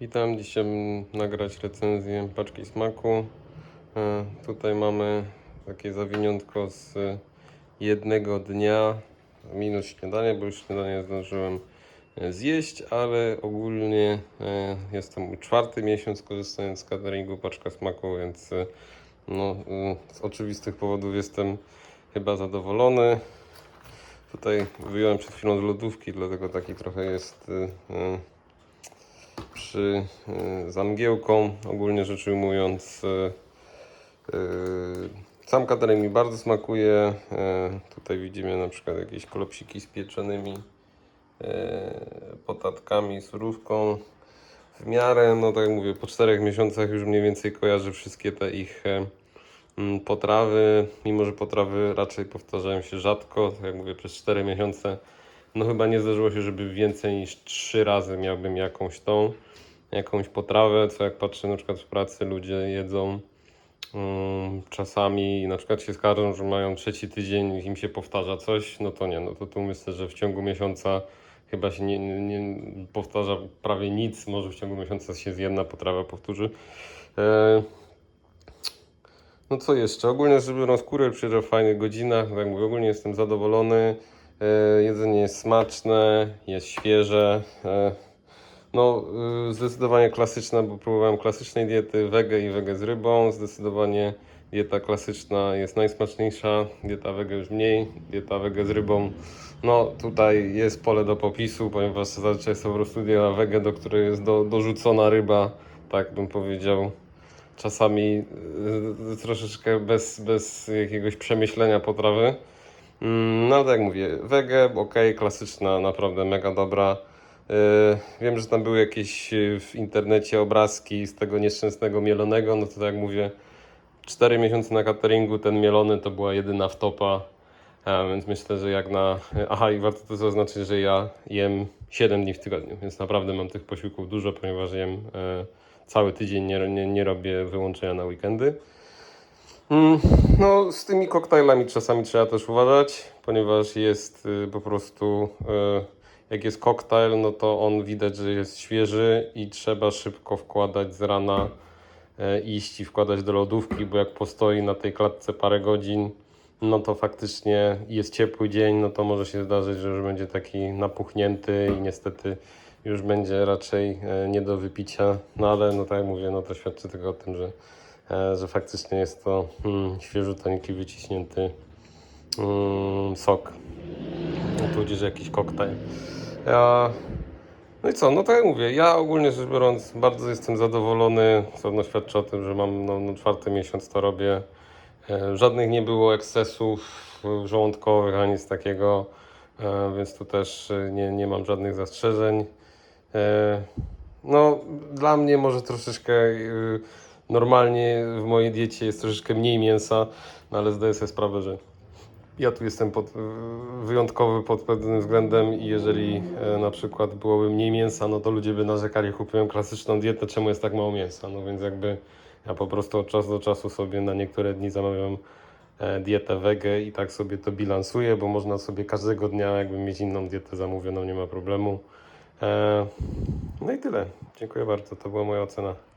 Witam, dzisiaj nagrać recenzję paczki smaku. E, Tutaj mamy takie zawiniątko z jednego dnia, minus śniadanie, bo już śniadanie zdążyłem e, zjeść, ale ogólnie e, jestem czwarty miesiąc korzystając z cateringu paczka smaku, więc no, z oczywistych powodów jestem chyba zadowolony. Tutaj wyjąłem przed chwilą z lodówki, dlatego taki trochę jest przy y, z Angiełką, ogólnie rzecz ujmując. y, y, Sam catering mi bardzo smakuje. Tutaj widzimy na przykład jakieś klopsiki z pieczonymi potatkami, surówką. W miarę, no tak jak mówię, po czterech miesiącach już mniej więcej kojarzę wszystkie te ich mm, potrawy, mimo że potrawy raczej powtarzają się rzadko, tak jak mówię, przez 4 miesiące. No chyba nie zdarzyło się, żeby więcej niż 3 razy miałbym jakąś tą, jakąś potrawę, co jak patrzę na przykład w pracy ludzie jedzą mm, czasami i na przykład się skarżą, że mają trzeci tydzień im się powtarza coś, no to nie, no to tu myślę, że w ciągu miesiąca chyba się nie, nie, nie powtarza prawie nic, może w ciągu miesiąca się z jedna potrawa powtórzy. E, no co jeszcze? Ogólnie rzecz biorąc, kurier przyjeżdża w fajnych godzinach. Tak mówię, ogólnie jestem zadowolony. E, jedzenie jest smaczne, jest świeże. No, y, zdecydowanie klasyczna, bo próbowałem klasycznej diety, wege i wege z rybą. Zdecydowanie dieta klasyczna jest najsmaczniejsza, dieta wege już mniej, dieta wege z rybą. No, tutaj jest pole do popisu, ponieważ zazwyczaj jest po prostu dieta wege, do której jest do, dorzucona ryba, tak bym powiedział czasami y, troszeczkę bez, bez jakiegoś przemyślenia potrawy. No ale tak jak mówię, wege, ok, klasyczna, naprawdę mega dobra. Y, Wiem, że tam były jakieś y, w internecie obrazki z tego nieszczęsnego mielonego, no to tak jak mówię, 4 miesiące na cateringu, ten mielony to była jedyna wtopa, a więc myślę, że jak na... Aha, i warto to zaznaczyć, że ja jem 7 dni w tygodniu, więc naprawdę mam tych posiłków dużo, ponieważ jem e, cały tydzień, nie, nie, nie robię wyłączenia na weekendy. Mm, No, z tymi koktajlami czasami trzeba też uważać, ponieważ jest po prostu, jak jest koktajl, no to on widać, że jest świeży i trzeba szybko wkładać z rana, y, iść i wkładać do lodówki, bo jak postoi na tej klatce parę godzin, no to faktycznie jest ciepły dzień, no to może się zdarzyć, że już będzie taki napuchnięty i niestety już będzie raczej e, nie do wypicia, no ale no tak jak mówię, no to świadczy tylko o tym, że, e, że faktycznie jest to mm, świeżuteńki, wyciśnięty mm, sok, no, tudzież jakiś koktajl. Ja... No i co, no tak jak mówię, ja ogólnie rzecz biorąc bardzo jestem zadowolony, co świadczy o tym, że mam no, no czwarty miesiąc to robię. E, Żadnych nie było ekscesów żołądkowych ani nic takiego, e, więc tu też e, nie, nie mam żadnych zastrzeżeń. No, dla mnie może troszeczkę normalnie w mojej diecie jest troszeczkę mniej mięsa, no ale zdaję sobie sprawę, że ja tu jestem pod, wyjątkowy pod pewnym względem i jeżeli e, na przykład byłoby mniej mięsa, no to ludzie by narzekali, kupują klasyczną dietę, czemu jest tak mało mięsa. No więc jakby ja po prostu od czasu do czasu sobie na niektóre dni zamawiam e, dietę wege i tak sobie to bilansuję, bo można sobie każdego dnia jakby mieć inną dietę zamówioną, nie ma problemu. E, No i tyle. Dziękuję bardzo, to była moja ocena.